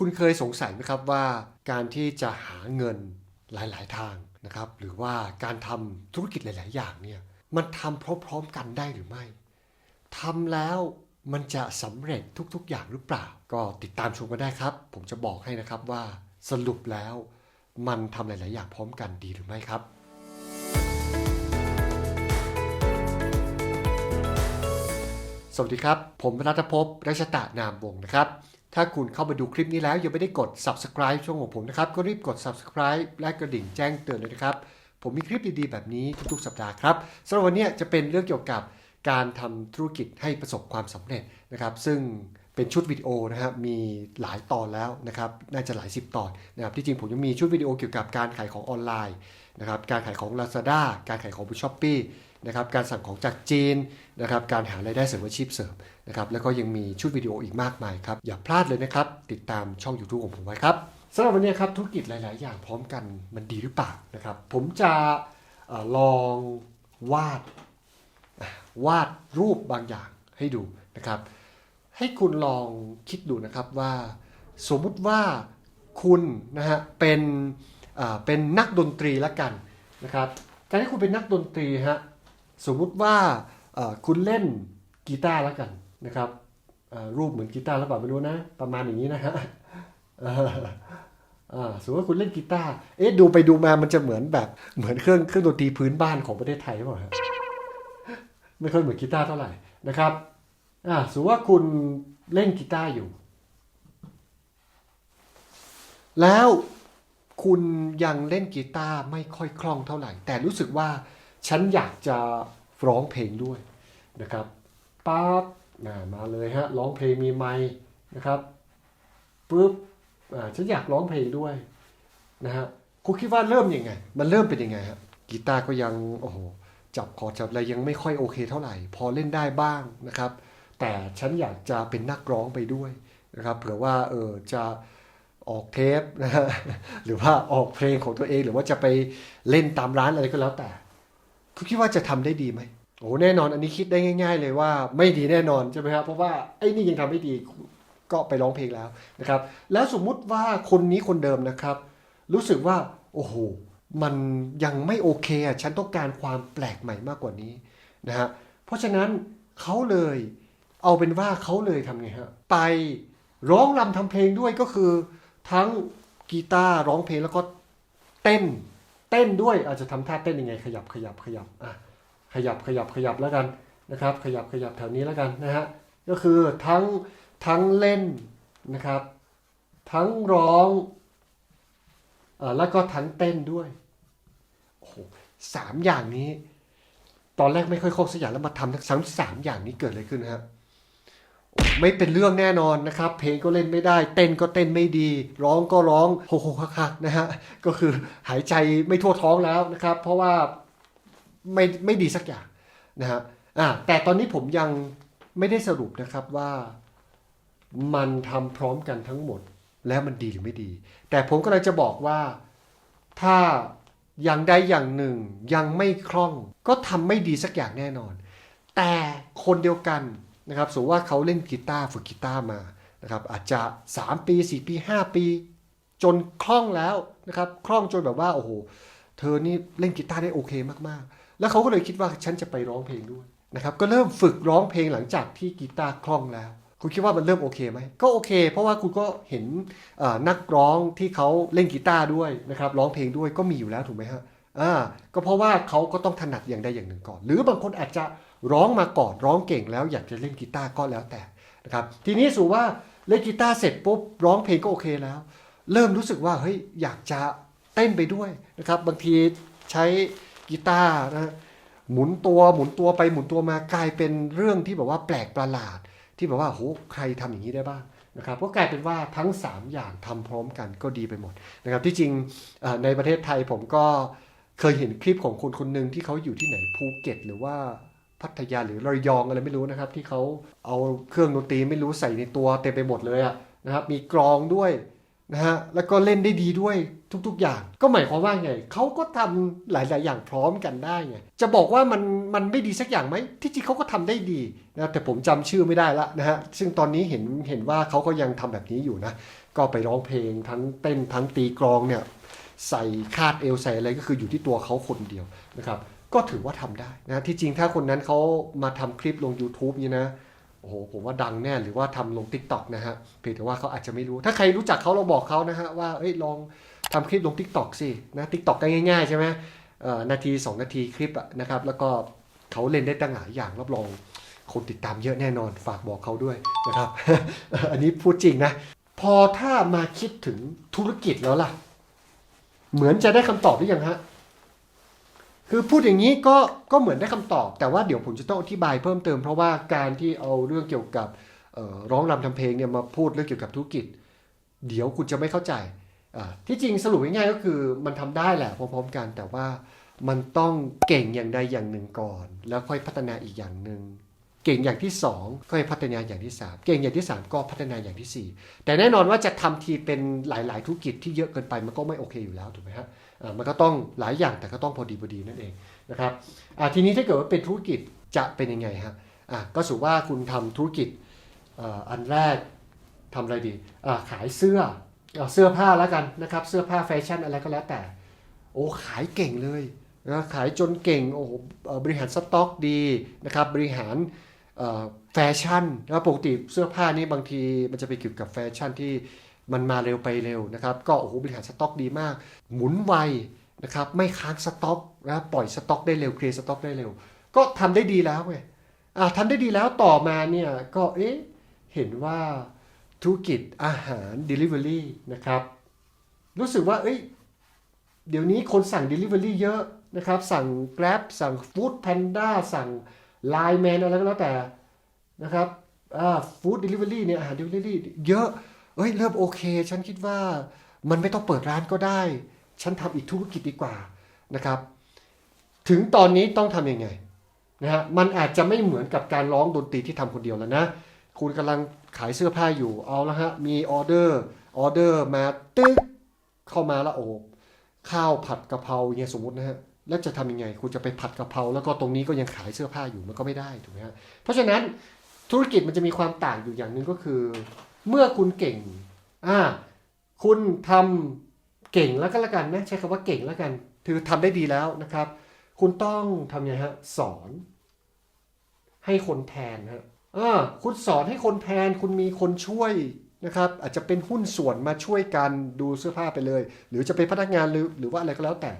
คุณเคยสงสัยไหมครับว่าการที่จะหาเงินหลาย ๆ ทางนะครับหรือว่าการทำธุรกิจหลาย ๆ อย่างเนี่ยมันทำพร้อม ๆ กันได้หรือไม่ทำแล้วมันจะสำเร็จทุก ๆ อย่างหรือเปล่า ก็ติดตามชมกันได้ครับ ผมจะบอกให้นะครับว่าสรุปแล้ว มันทำหลาย ๆ อย่างพร้อมกันดีหรือไม่ครับสวัสดีครับ ผมรัตภพรัชตะนามวงนะครับ ถ้าคุณเข้ามาดูคลิปนี้แล้วยังไม่ได้กด subscribe ช่องของผมนะครับ ก็รีบกด subscribe และกระดิ่งแจ้งเตือนเลยนะครับ ผมมีคลิปดีๆ แบบนี้ทุกๆ สัปดาห์ครับสำหรับวันนี้จะเป็นเรื่องเกี่ยวกับการทำธุรกิจให้ประสบความสำเร็จนะครับ ซึ่งเป็นชุดวิดีโอนะครับมีหลายตอนแล้วนะครับ น่าจะหลายสิบตอนนะครับ ที่จริงผมยังมีชุดวิดีโอเกี่ยวกับการขายของออนไลน์นะครับ การขายของ Lazada การขายของบน Shopee นะครับ การสั่งของจากจีนนะครับ การหารายได้เสริมอาชีพเสริม นะครับแล้วก็ยังมีชุดวิดีโออีกมากมายครับ อย่าพลาดเลยนะครับ ติดตามช่อง YouTube ของผมไว้ครับสำหรับวันนี้ครับธุรกิจหลาย ๆ อย่างพร้อมกันมันดีหรือเปล่านะครับผมจะอลองวาดวาดรูปบางอย่างให้ดูนะครับ ให้คุณลองคิดดูนะครับว่า สมมุติว่าคุณนะฮะเป็นเป็นนักดนตรีละกันนะครับการที่คุณเป็นนักดนตรีฮะสมมุติว่าคุณเล่นกีตาร์ละกัน นะครับรูปเหมือนกีตาร์แล้วเปล่าไม่รู้นะ ประมาณอย่างนี้นะฮะอ่าสมมติว่าคุณเล่นกีตาร์ เอ๊ะดูไปดูมามันจะเหมือนแบบเหมือนเครื่องเครื่องดนตรีพื้นบ้านของประเทศไทยหรือเปล่าไม่ค่อยเหมือนกีตาร์เท่าไหร่นะครับอ่าสมมติว่าคุณเล่นกีตาร์อยู่ แล้วคุณยังเล่นกีตาร์ไม่ค่อยคล่องเท่าไหร่ แต่รู้สึกว่าฉันอยากจะร้องเพลงด้วยนะครับปั๊บอ่า มาเลยฮะร้องเพลงมีไมค์นะครับปุ๊บอ่าฉันอยากร้องเพลงด้วยนะฮะคุณคิดว่าเริ่มยังไง มันเริ่มเป็นยังไงฮะกีตาร์ก็ยังโอ้โหจับคอร์ดจับอะไรยังไม่ค่อยโอเคเท่าไหร่ พอเล่นได้บ้างนะครับ แต่ฉันอยากจะเป็นนักร้องไปด้วยนะครับเผื่อว่าเออจะออกเทปนะฮะหรือว่าออกเพลงของตัวเองหรือว่าจะไปเล่นตามร้านอะไรก็แล้วแต่ คุณคิดว่าจะทำได้ดีไหม โอ้แน่นอนอันนี้คิดได้ง่าย ๆ เลยว่าไม่ดีแน่นอนใช่ไหมครับเพราะว่าไอ้นี่ยังทำไม่ดีก็ไปร้องเพลงแล้วนะครับ แล้วสมมุติว่าคนนี้คนเดิมนะครับ รู้สึกว่าโอ้โหมันยังไม่โอเคอะฉันต้องการความแปลกใหม่มากกว่านี้นะฮะเพราะฉะนั้นเขาเลยเอาเป็นว่าเขาเลยทำไงฮะไปร้องรำทำเพลงด้วยก็คือทั้งกีตาร์ร้องเพลงแล้วก็เต้น เต้นด้วยอาจจะทำท่าเต้นยังไงขยับขยับขยับอะ ขยับขยับขยับแล้วกันนะครับ ขยับขยับแถวนี้แล้วกันนะฮะก็คือทั้งทั้งเล่นนะครับ ทั้งร้องอแล้วก็ทั้งเต้นด้วยโอ้โหสามอย่างนี้ ตอนแรกไม่ค่อยคล่องสักอย่างแล้วมาทำทั้งสามสามอย่างนี้เกิดอะไรขึ้นนะครับไม่เป็นเรื่องแน่นอนนะครับ เพลงก็เล่นไม่ได้ เต้นก็เต้นไม่ดี ร้องก็ร้องโฮโฮคักนะฮะก็คือหายใจไม่ทั่วท้องแล้วนะครับ เพราะว่า ไม่ไม่ดีสักอย่างนะฮะอ่าแต่ตอนนี้ผมยังไม่ได้สรุปนะครับว่ามันทำพร้อมกันทั้งหมดแล้วมันดีหรือไม่ดี แต่ผมก็เลยจะบอกว่าถ้าอย่างใดอย่างหนึ่งยังไม่คล่อง ก็ทำไม่ดีสักอย่างแน่นอน แต่คนเดียวกันนะครับสมมติว่าเขาเล่นกีตาร์ฝึกกีตาร์มานะครับอาจจะ 3 ปี 4 ปี 5 ปี จนคล่องแล้วนะครับคล่องจนแบบว่าโอ้โหเธอนี่เล่นกีตาร์ได้โอเคมากๆ แล้วเขาก็เลยคิดว่าฉันจะไปร้องเพลงด้วยนะครับก็เริ่มฝึกร้องเพลงหลังจากที่กีตาร์คล่องแล้ว คุณคิดว่ามันเริ่มโอเคไหมก็โอเค เพราะว่าคุณก็เห็นนักร้องที่เขาเล่นกีตาร์ด้วยนะครับร้องเพลงด้วยก็มีอยู่แล้วถูกไหมฮะอ่าก็เพราะว่าเขาก็ต้องถนัดอย่างใดอย่างหนึ่งก่อน หรือบางคนอาจจะร้องมาก่อนร้องเก่งแล้วอยากจะเล่นกีตาร์ก็แล้วแต่นะครับทีนี้สูว่าเล่นกีตาร์เสร็จปุ๊บร้องเพลงก็โอเคแล้ว เริ่มรู้สึกว่าเฮ้ยอยากจะเต้นไปด้วยนะครับบางทีใช้ กีตาร์นะหมุนตัวหมุนตัวไปหมุนตัวมากลายเป็นเรื่องที่แบบว่าแปลกประหลาด ที่แบบว่าโหใครทำอย่างนี้ได้บ้างนะครับก็กลายเป็นว่าทั้ง 3 อย่างทำพร้อมกันก็ดีไปหมดนะครับที่จริงในประเทศไทยผมก็เคยเห็นคลิปของคนคนหนึ่งที่เขาอยู่ที่ไหนภูเก็ต หรือว่าพัทยาหรือระยองอะไรไม่รู้นะครับ ที่เขาเอาเครื่องดนตรีไม่รู้ใส่ในตัวเต็มไปหมดเลยนะครับมีกลองด้วย นะฮะแล้วก็เล่นได้ดีด้วยทุก ๆ อย่าง ก็หมายความว่าไงเขาก็ทำหลาย ๆ อย่างพร้อมกันได้ไงจะบอกว่ามันมันไม่ดีสักอย่างไหมที่จริงเขาก็ทำได้ดีนะแต่ผมจำชื่อไม่ได้ละนะฮะซึ่งตอนนี้เห็นเห็นว่าเขาก็ยังทำแบบนี้อยู่นะก็ไปร้องเพลงทั้งเต้นทั้งตีกลองเนี่ยใส่คาดเอวใส่อะไรก็คืออยู่ที่ตัวเขาคนเดียวนะครับก็ถือว่าทำได้นะที่จริงถ้าคนนั้นเขามาทำคลิปลง YouTube นี่นะ โอ้โหผมว่าดังแน่หรือว่าทำลง Tik t o อกนะฮะเพียงแต่ว่าเขาอาจจะไม่รู้ ถ้าใครรู้จักเขาเราบอกเขานะฮะว่าเอ้ยลองทำคลิปลง Tik t o อกสินะ Tik t o อกก็ง่ายๆใช่ไหมนาที 2 นาทีคลิปอะนะครับ แล้วก็เขาเล่นได้ตั้งหลายอย่างรับรองคนติดตามเยอะแน่นอนฝากบอกเขาด้วยนะครับ อันนี้พูดจริงนะ พอถ้ามาคิดถึงธุรกิจแล้วล่ะ เหมือนจะได้คำตอบหรือยังฮะ คือพูดอย่างนี้ก็ก็เหมือนได้คำตอบ แต่ว่าเดี๋ยวผมจะต้องอธิบายเพิ่มเติมเพราะว่าการที่เอาเรื่องเกี่ยวกับร้องรำทำเพลงเนี่ยมาพูดเรื่องเกี่ยวกับธุรกิจ เดี๋ยวคุณจะไม่เข้าใจที่จริงสรุปง่ายๆก็คือมันทำได้แหละพร้อมๆกัน แต่ว่ามันต้องเก่งอย่างใดอย่างหนึ่งก่อน แล้วค่อยพัฒนาอีกอย่างหนึ่งเก่งอย่างที่สองก็ค่อยพัฒนาอย่างที่สามเก่งอย่างที่สามก็พัฒนาอย่างที่สี่แต่แน่นอนว่าจะทำทีเป็นหลาย ๆ ธุรกิจที่เยอะเกินไปมันก็ไม่โอเคอยู่แล้วถูกไหมฮะ มันก็ต้องหลายอย่างแต่ก็ต้องพอดีพอดีนั่นเองนะครับทีนี้ถ้าเกิดว่าเป็นธุรกิจจะเป็นยังไงฮะก็สมมุว่าคุณทำธุรกิจอ,อันแรกทำอะไรดีขายเสื้อเอเสื้อผ้าแล้วกันนะครับเสื้อผ้าแฟชั่นอะไรก็แล้วแต่ โอ้ขายเก่งเลยนะขายจนเก่งโอ้โหบริหารสต็อกดีนะครับบริหารแฟชั่นแล้วปกติเสื้อผ้านี่บางทีมันจะไปเกี่ยวกับแฟชั่นที่ มันมาเร็วไปเร็วนะครับ ก็โอ้โหบริหารสต็อกดีมาก หมุนไวนะครับไม่ค้างสต็อกนะปล่อยสต็อกได้เร็วเคลียร์สต็อกได้เร็ว ก็ทำได้ดีแล้วไงอ่าทำได้ดีแล้วต่อมาเนี่ยก็เอ๊ะเห็นว่าธุรกิจอาหาร Delivery นะครับ รู้สึกว่าเอ้ยเดี๋ยวนี้คนสั่ง Delivery เยอะนะครับ สั่ง Grab สั่ง Food Panda สั่ง Line Man อะไรก็แล้วแต่นะครับอ่า Food Delivery เนี่ยอาหาร Delivery เยอะ เอ้ยเริ่มโอเค ฉันคิดว่ามันไม่ต้องเปิดร้านก็ได้ ฉันทำอีกธุรกิจดีกว่านะครับ ถึงตอนนี้ต้องทำยังไงนะฮะมันอาจจะไม่เหมือนกับการร้องดนตรีที่ทำคนเดียวแล้วนะ คุณกำลังขายเสื้อผ้าอยู่เอาละฮะมีออเดอร์ออเดอร์มาตึ๊กเข้ามาล้วโอ้ข้าวผัดกะเพราอย่างเงี้ยสมมตินะฮะแล้วจะทำยังไง คุณจะไปผัดกะเพราแล้วก็ตรงนี้ก็ยังขายเสื้อผ้าอยู่มันก็ไม่ได้ถูกไหมฮะเพราะฉะนั้นธุรกิจมันจะมีความต่างอยู่อย่างหนึ่งก็คือ เมื่อคุณเก่งอ่าคุณทำเก่งแล้วก็แล้วกันนะใช้คำว่าเก่งแล้วกันคือทำได้ดีแล้วนะครับ คุณต้องทำยังไงฮะสอน ให้คนแทนฮะอ่าคุณสอนให้คนแทน คุณมีคนช่วยนะครับ อาจจะเป็นหุ้นส่วนมาช่วยกันดูเสื้อผ้าไปเลย หรือจะเป็นพนักงานหรือหรือว่าอะไรก็แล้วแต่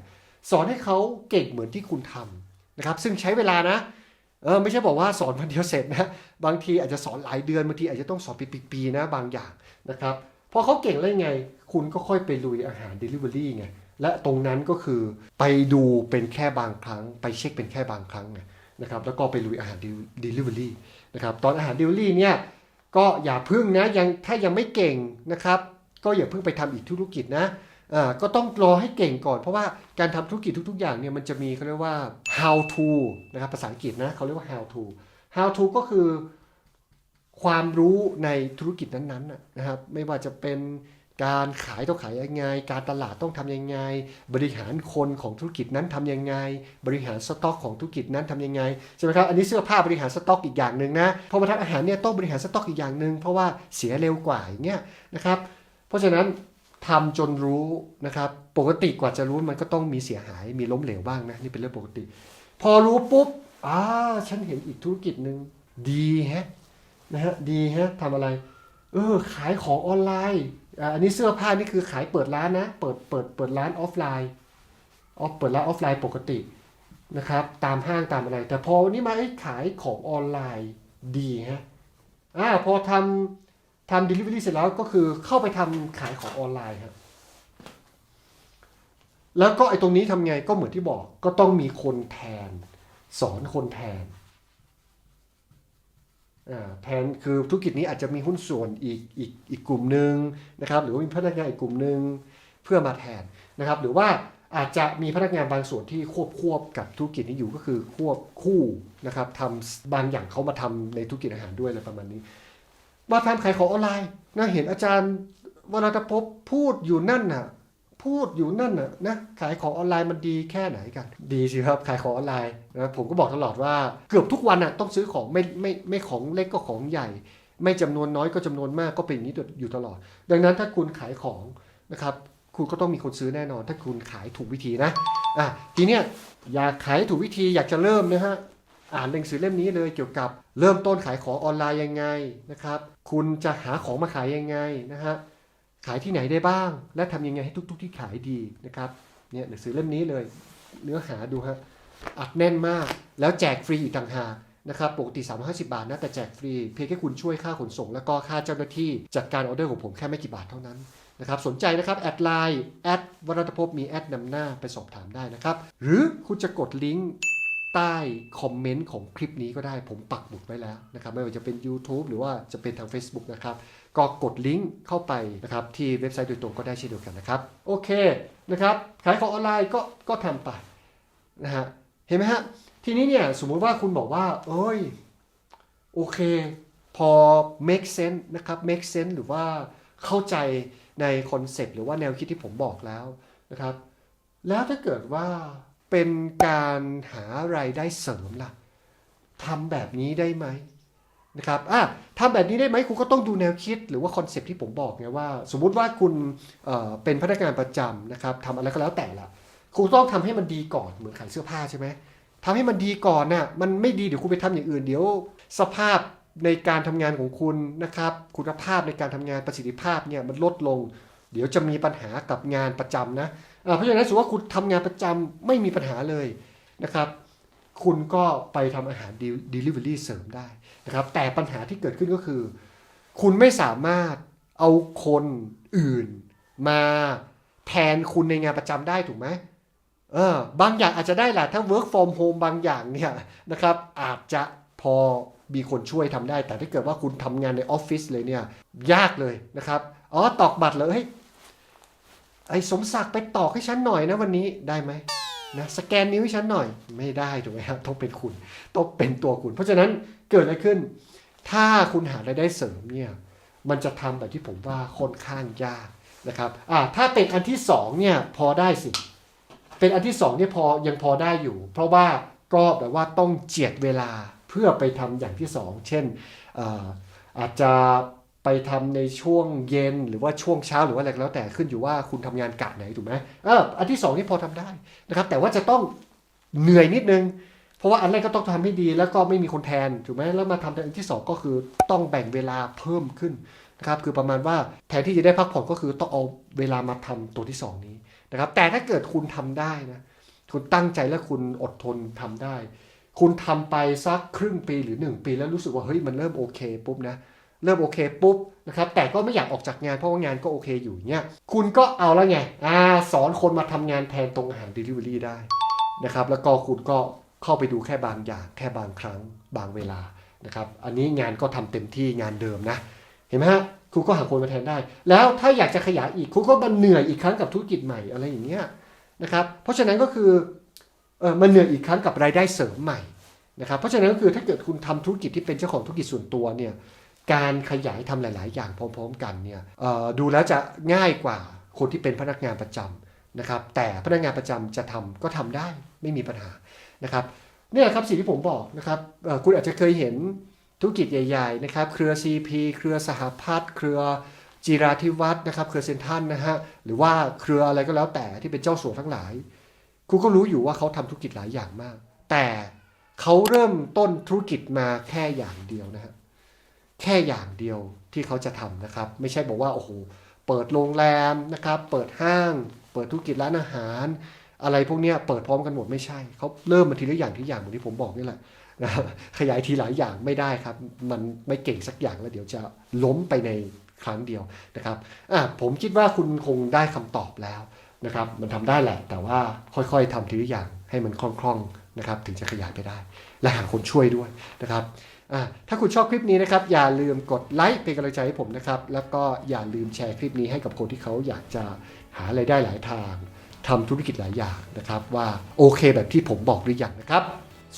สอนให้เขาเก่งเหมือนที่คุณทำนะครับ ซึ่งใช้เวลานะ เออไม่ใช่บอกว่าสอนวันเดียวเสร็จนะบางทีอาจจะสอนหลายเดือนบางทีอาจจะต้องสอนเป็นปีๆนะบางอย่างนะครับพอเขาเก่งแล้วไง คุณก็ค่อยไปลุยอาหาร Delivery ไงและตรงนั้นก็คือไปดูเป็นแค่บางครั้ง ไปเช็คเป็นแค่บางครั้งนะครับแล้วก็ไปลุยอาหาร Delivery นะครับตอนอาหาร Delivery เนี่ยก็อย่าพึ่งนะยังถ้ายังไม่เก่งนะครับ ก็อย่าเพิ่งไปทำอีกธุรกิจนะ ก็ต้องรอให้เก่งก่อน เพราะว่าการทำธุรกิจทุก ๆ อย่างเนี่ยมันจะมีเขาเรียกว่า how to นะครับภาษาอังกฤษนะเขาเรียกว่า how to how to ก็คือความรู้ในธุรกิจนั้นๆนะครับ ไม่ว่าจะเป็นการขายต้องขายยังไง การตลาดต้องทำยังไง บริหารคนของธุรกิจนั้นทำยังไง บริหารสต็อกของธุรกิจนั้นทำยังไงใช่ไหมครับอันนี้เสื้อผ้าบริหารสต็อกอีกอย่างหนึ่งนะพอมาทำอาหารเนี่ยต้องบริหารสต็อกอีกอย่างหนึ่งเพราะว่าเสียเร็วกว่าอย่างเงี้ยนะครับ เพราะฉะนั้น ทำจนรู้นะครับ ปกติกว่าจะรู้มันก็ต้องมีเสียหาย มีล้มเหลวบ้างนะ นี่เป็นเรื่องปกติ พอรู้ปุ๊บอ่าฉันเห็นอีกธุรกิจหนึ่งดีฮะนะฮะดีฮะทำอะไร เออ ขายของออนไลน์อันนี้เสื้อผ้านี่คือขายเปิดร้านนะ เปิดเปิดเปิดร้านออฟไลน์ออฟเปิดร้านออฟไลน์ปกตินะครับ ตามห้างตามอะไร แต่พอวันนี้มาให้ขายของออนไลน์ดีฮะอ่าพอทำ ทำ delivery เสร็จแล้วก็คือเข้าไปทำขายของออนไลน์ครับแล้วก็ไอ้ตรงนี้ทำไงก็เหมือนที่บอกก็ต้องมีคนแทน สอนคนแทนอ่าแทนคือธุรกิจนี้อาจจะมีหุ้นส่วนอีกอีกอีกกลุ่มหนึ่งนะครับหรือว่ามีพนักงานอีกกลุ่มหนึ่งเพื่อมาแทนนะครับหรือว่าอาจจะมีพนักงานบางส่วนที่ควบควบกับธุรกิจนี้อยู่ก็คือควบคู่นะครับทำบางอย่างเขามาทำในธุรกิจอาหารด้วยอะไรประมาณนี้ มาทำขายของออนไลน์นะเห็นอาจารย์วราตภพพูดอยู่นั่นน่ะ พูดอยู่นั่นน่ะนะขายของออนไลน์มันดีแค่ไหนกัน ดีสิครับขายของออนไลน์นะผมก็บอกตลอดว่าเกือบทุกวันน่ะต้องซื้อของไม่ไม่ไม่ของเล็กก็ของใหญ่ ไม่จำนวนน้อยก็จำนวนมากก็เป็นอย่างนี้อยู่ตลอด ดังนั้นถ้าคุณขายของนะครับคุณก็ต้องมีคนซื้อแน่นอน ถ้าคุณขายถูกวิธีนะอะทีเนี้ยอยากขายถูกวิธีอยากจะเริ่มนะฮะ อ่านหนังสือเล่มนี้เลยเกี่ยวกับเริ่มต้นขายของออนไลน์ยังไงนะครับ คุณจะหาของมาขายยังไงนะฮะขายที่ไหนได้บ้าง และทำยังไงให้ทุก ๆ ที่ขายดีนะครับเนี่ยหนังสือเล่มนี้เลยเนื้อหาดูฮะอัดแน่นมากแล้วแจกฟรีอีกต่างหากนะครับปกติ 350 บาทนะแต่แจกฟรี เพียงแค่คุณช่วยค่าขนส่ง แล้วก็ค่าเจ้าหน้าที่จัดการออเดอร์ของผมแค่ไม่กี่บาทเท่านั้นนะครับสนใจนะครับแอดไลน์แอดวรัตภพมีแอดนำหน้าไปสอบถามได้นะครับ หรือคุณจะกดลิงก์ ใต้คอมเมนต์ของคลิปนี้ก็ได้ผมปักหมุดไว้แล้วนะครับไม่ว่าจะเป็น YouTube หรือว่าจะเป็นทาง Facebook นะครับ ก็กดลิงก์เข้าไปนะครับที่เว็บไซต์โดยตรงก็ได้เช่นเดียวกันนะครับ โอเคนะครับขายของออนไลน์ก็ก็ทำไปนะฮะเห็นไหมฮะทีนี้เนี่ยสมมุติว่าคุณบอกว่า เอ้ยโอเค พอ make sense นะครับ make sense หรือว่าเข้าใจในคอนเซ็ปต์หรือว่าแนวคิดที่ผมบอกแล้วนะครับ แล้วถ้าเกิดว่า เป็นการหารายได้เสริมล่ะทำแบบนี้ได้ไหมนะครับอะทำแบบนี้ได้ไหมคุณก็ต้องดูแนวคิดหรือว่าคอนเซปต์ที่ผมบอกไงว่า สมมุติว่าคุณเเป็นพนักงานประจำนะครับทำอะไรก็แล้วแต่ละคุณต้องทำให้มันดีก่อนเหมือนขายเสื้อผ้าใช่ไหมทำให้มันดีก่อนน่ะมันไม่ดีเดี๋ยวคุณไปทำอย่างอื่น เดี๋ยวสภาพในการทำงานของคุณนะครับ คุณภาพในการทำงานประสิทธิภาพเนี่ยมันลดลง เดี๋ยวจะมีปัญหากับงานประจำนะเพราะฉะนั้นสมมติว่าคุณทำงานประจำไม่มีปัญหาเลยนะครับคุณก็ไปทำอาหาร Delivery เสริมได้นะครับ แต่ปัญหาที่เกิดขึ้นก็คือ คุณไม่สามารถเอาคนอื่นมาแทนคุณในงานประจำได้ถูกไหมเออบางอย่างอาจจะได้แหละถ้า work from home บางอย่างเนี่ยนะครับอาจจะพอมีคนช่วยทำได้ แต่ถ้าเกิดว่าคุณทำงานในออฟฟิศเลยเนี่ยยากเลยนะครับ อ๋อตอกบัตรเลยเฮ้ยไอ้สมศักดิ์ไปตอกให้ฉันหน่อยนะวันนี้ได้ไหมนะสแกนนิ้วให้ฉันหน่อยไม่ได้ถูกไหมครับต้องเป็นคุณต้องเป็นตัวคุณ เพราะฉะนั้นเกิดอะไรขึ้น ถ้าคุณหารายได้เสริมเนี่ยมันจะทำแบบที่ผมว่าค่อนข้างยากนะครับอ่าถ้าเป็นอันที่สองเนี่ยพอได้สิ เป็นอันที่สองเนี่ยพอยังพอได้อยู่ เพราะว่าก็แบบว่าต้องเจียดเวลาเพื่อไปทำอย่างที่สองเช่นอาอาจจะ ไปทำในช่วงเย็นหรือว่าช่วงเช้าหรือว่าอะไรแล้วแต่ขึ้นอยู่ว่าคุณทำงานกะไหนถูกไหมเอออันที่สองนี่พอทำได้นะครับแต่ว่าจะต้องเหนื่อยนิดนึง เพราะว่าอันแรกก็ต้องทำให้ดีแล้วก็ไม่มีคนแทนถูกไหมแล้วมาทำอันที่สองก็คือต้องแบ่งเวลาเพิ่มขึ้นนะครับคือประมาณว่าแทนที่จะได้พักผ่อนก็คือต้องเอาเวลามาทำตัวที่สองนี้นะครับแต่ถ้าเกิดคุณทำได้นะคุณตั้งใจและคุณอดทนทำได้ คุณทำไปสักครึ่งปีหรือ 1 ปีแล้วรู้สึกว่าเฮ้ยมันเริ่มโอเคปุ๊บนะ เริ่มโอเคปุ๊บนะครับแต่ก็ไม่อยากออกจากงานเพราะว่างานก็โอเคอยู่เนี่ยคุณก็เอาแล้วไงอ่าสอนคนมาทำงานแทนตรงอาหาร Delivery ได้นะครับแล้วก็คุณก็เข้าไปดูแค่บางอย่างแค่บางครั้งบางเวลานะครับอันนี้งานก็ทำเต็มที่งานเดิมนะเห็นไหมฮะคุณก็หาคนมาแทนได้ แล้วถ้าอยากจะขยายอีกคุณก็มาเหนื่อยอีกครั้งกับธุรกิจใหม่อะไรอย่างเงี้ยนะครับเพราะฉะนั้นก็คือเออมันเหนื่อยอีกครั้งกับรายได้เสริมใหม่นะครับเพราะฉะนั้นก็คือถ้าเกิดคุณทำธุรกิจที่เป็นเจ้าของธุรกิจส่วนตัวเนี่ย การขยายทำหลาย ๆ อย่างพร้อม ๆ กันเนี่ยดูแล้วจะง่ายกว่าคนที่เป็นพนักงานประจำนะครับ แต่พนักงานประจำจะทำก็ทำได้ไม่มีปัญหานะครับเนี่ยครับสิ่งที่ผมบอกนะครับคุณอาจจะเคยเห็นธุรกิจใหญ่ ๆ นะครับ เครือ CP เครือสหพัฒน์เครือจีราธิวัฒน์นะครับ เครือเซนทันนะฮะหรือว่าเครืออะไรก็แล้วแต่ที่เป็นเจ้าสัวทั้งหลายคุณก็รู้อยู่ว่าเขาทำธุรกิจหลายอย่างมาก แต่เขาเริ่มต้นธุรกิจมาแค่อย่างเดียวนะฮะ แค่อย่างเดียวที่เขาจะทำนะครับ ไม่ใช่บอกว่าโอ้โหเปิดโรงแรมนะครับ เปิดห้าง เปิดธุรกิจร้านอาหาร อะไรพวกเนี้ยเปิดพร้อมกันหมดไม่ใช่เขาเริ่มมาทีละอย่างทีอย่างเหมือนที่ผมบอกนี่แหละนะขยายทีหลายอย่างไม่ได้ครับ มันไม่เก่งสักอย่างแล้วเดี๋ยวจะล้มไปในครั้งเดียวนะครับอะผมคิดว่าคุณคงได้คำตอบแล้วนะครับ มันทำได้แหละ แต่ว่าค่อยๆทำทีละอย่างให้มันคล่องๆนะครับ ถึงจะขยายไปได้ และหาคนช่วยด้วยนะครับ ถ้าคุณชอบคลิปนี้นะครับ อย่าลืมกดไลค์เป็นกำลังใจให้ผมนะครับ แล้วก็อย่าลืมแชร์คลิปนี้ให้กับคนที่เขาอยากจะหาไรายได้หลายทางทำธุรกิจหลายอย่างนะครับ ว่าโอเคแบบที่ผมบอกหรือยังนะครับ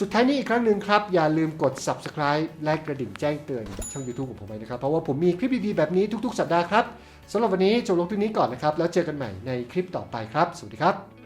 สุดท้ายนี้อีกครั้งหนึ่งครับ อย่าลืมกด subscribe และกระดิ่งแจ้งเตือนช่อง YouTube ของผมไว้นะครับ เพราะว่าผมมีคลิปดีๆแบบนี้ทุก ๆ สัปดาห์ครับสำหรับวันนี้จบลงที่นี้ก่อนนะครับ แล้วเจอกันใหม่ในคลิปต่อไปครับ สวัสดีครับ